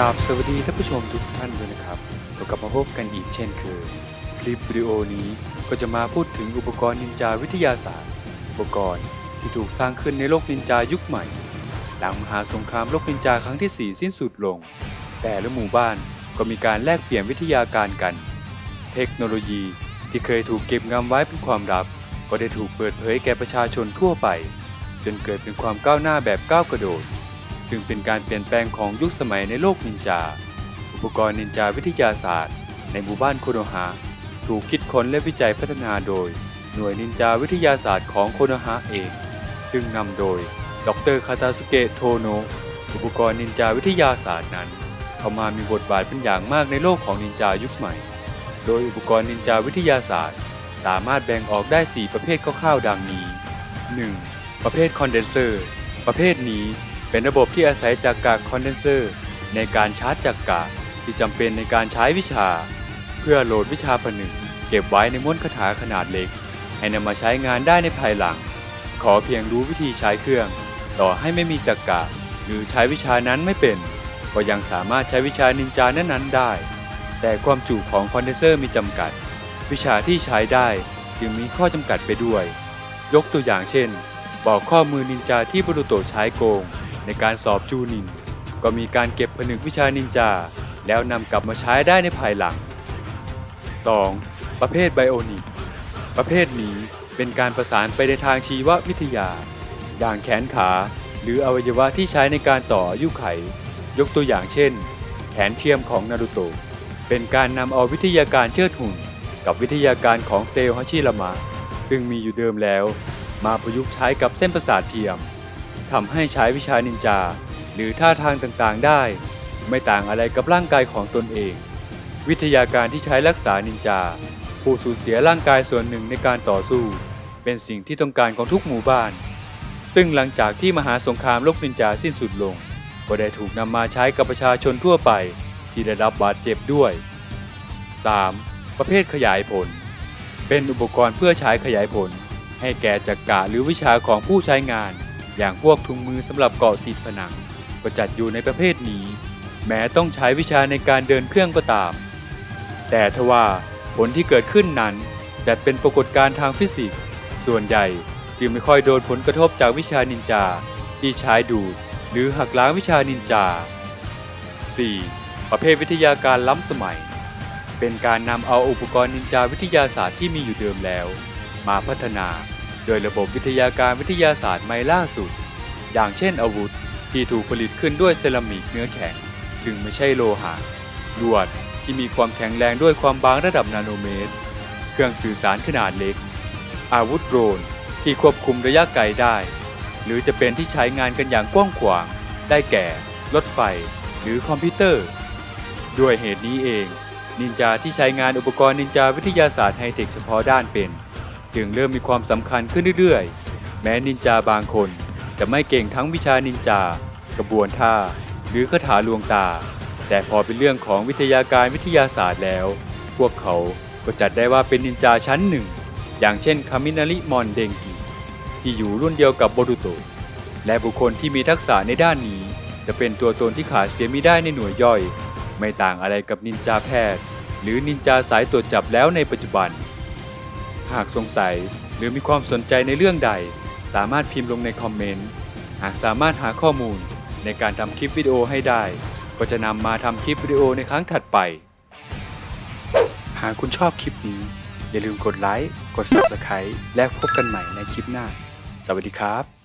ราบสวัสดีท่านผู้ชมทุกท่านด้วยนะครับเรากลับมาพบกันอีกเช่นเคย คลิปวิดีโอนี้ก็จะมาพูดถึงอุปกรณ์นินจาวิทยาศาสตร์ อุปกรณ์ที่ถูกสร้างขึ้นในโลกนินจายุคใหม่ หลังมหาสงครามโลกนินจาครั้งที่ 4 สิ้นสุดลง แต่ละหมู่บ้านก็มีการแลกเปลี่ยนวิทยาการกัน เทคโนโลยีที่เคยถูกเก็บงำไว้เป็นความลับ ก็ได้ถูกเปิดเผยแก่ประชาชนทั่วไป จนเกิดเป็นความก้าวหน้าแบบก้าวกระโดด ซึ่งเป็นการเปลี่ยนแปลงของยุคสมัยในโลกนินจา อุปกรณ์นินจาวิทยาศาสตร์ ในหมู่บ้านโคโนฮะถูกคิดค้นและวิจัยพัฒนาโดย หน่วยนินจาวิทยาศาสตร์ของโคโนฮะเอง ซึ่งนำโดย ดรคาตาสุเกะโทโนะอุปกรณ์นินจาวิทยาศาสตร์นั้น เข้ามามีบทบาทเป็นอย่างมากในโลกของนินจายุคใหม่ โดยอุปกรณ์นินจาวิทยาศาสตร์ สามารถแบ่งออกได้ 4 ประเภทคร่าวๆดังนี้ 1. ประเภทคอนเดนเซอร์ ประเภทนี้ เป็นระบบที่อาศัยจากกากคอนเดนเซอร์ ในการชาร์จจากกากที่จำเป็นในการใช้วิชา เพื่อโหลดวิชาประหนึ่ง เก็บไว้ในม้วนคาถาขนาดเล็ก ให้นำมาใช้งานได้ในภายหลัง ขอเพียงรู้วิธีใช้เครื่อง ต่อให้ไม่มีจักกะหรือใช้วิชานั้นไม่เป็น ก็ยังสามารถใช้วิชานินจานั้นๆได้ แต่ความจุของคอนเดนเซอร์มีจำกัด วิชาที่ใช้ได้จึงมีข้อจำกัดไปด้วย ยกตัวอย่างเช่น บอกข้อมือนินจาที่บรุโตใช้โกง ในการสอบจูนิน ก็มีการเก็บผนึกวิชานินจา แล้วนำกลับมาใช้ได้ในภายหลัง 2. ประเภทไบโอนิก ประเภทนี้เป็นการประสานไปในทางชีววิทยา อย่างแขนขา หรืออวัยวะที่ใช้ในการต่ออายุไข ยกตัวอย่างเช่น แขนเทียมของนารูโตะเป็นการนำเอาวิทยาการเชิดหุ่น กับวิทยาการของเซลล์ฮัชิรามะซึ่งมีอยู่เดิมแล้ว มาประยุกต์ใช้กับเส้นประสาทเทียม ทำให้ใช้วิชานินจา หรือท่าทางต่างๆได้ ไม่ต่างอะไรกับร่างกายของตนเอง วิทยาการที่ใช้รักษานินจา ผู้สูญเสียร่างกายส่วนหนึ่งในการต่อสู้ เป็นสิ่งที่ต้องการของทุกหมู่บ้าน ซึ่งหลังจากที่มหาสงครามโลกนินจาสิ้นสุดลง ก็ได้ถูกนำมาใช้กับประชาชนทั่วไป ที่ได้รับบาดเจ็บด้วย 3. ประเภทขยายผล เป็นอุปกรณ์เพื่อใช้ขยายผล ให้แก่จักกะหรือวิชาของผู้ใช้งาน อย่างพวกถุงมือสำหรับเกาะติดผนัง ก็จัดอยู่ในประเภทนี้ แม้ต้องใช้วิชาในการเดินเครื่องก็ตาม แต่ทว่าผลที่เกิดขึ้นนั้นจัดเป็นปรากฏการณ์ทางฟิสิกส์ ส่วนใหญ่จึงไม่ค่อยโดนผลกระทบจากวิชานินจา ที่ใช้ดูด หรือหักล้างวิชานินจา 4. ประเภทวิทยาการล้ำสมัย เป็นการนำเอาอุปกรณ์นินจาวิทยาศาสตร์ที่มีอยู่เดิมแล้ว มาพัฒนา ดยระบบวิทยาการวิทยาศาสตร์ใหม่ล่าสุด อย่างเช่นอาวุธที่ถูกผลิตขึ้นด้วยเซรามิกเนื้อแข็ง ซึ่งไม่ใช่โลหะลวดที่มีความแข็งแรงด้วยความบางระดับนาโนเมตร เครื่องสื่อสารขนาดเล็ก อาวุธโดรนที่ควบคุมระยะไกลได้ หรือจะเป็นที่ใช้งานกันอย่างกว้างขวาง ได้แก่ รถไฟ หรือคอมพิวเตอร์ ด้วยเหตุนี้เอง นินจาที่ใช้งานอุปกรณ์นินจาวิทยาศาสตร์ไฮเทคเฉพาะด้านเป็น จึงเริ่มมีความสำคัญขึ้นเรื่อยๆ แม้นินจาบางคนจะไม่เก่งทั้งวิชานินจา กระบวนท่า หรือคาถาลวงตา แต่พอเป็นเรื่องของวิทยาการวิทยาศาสตร์แล้ว พวกเขาก็จัดได้ว่าเป็นนินจาชั้นหนึ่ง อย่างเช่นคามินาริมอนเดงกิที่อยู่รุ่นเดียวกับโบรุโตะและบุคคลที่มีทักษะในด้านนี้ จะเป็นตัวตนที่ขาดเสียมิได้ในหน่วยย่อย ไม่ต่างอะไรกับนินจาแพทย์ หรือนินจาสายตรวจจับแล้วในปัจจุบัน หากสงสัยหรือมีความสนใจในเรื่องใด สามารถพิมพ์ลงในคอมเมนต์ หากสามารถหาข้อมูลในการทำคลิปวิดีโอให้ได้ ก็จะนำมาทำคลิปวิดีโอในครั้งถัดไป หากคุณชอบคลิปนี้ อย่าลืมกดไลค์ กด Subscribe และพบกันใหม่ในคลิปหน้า สวัสดีครับ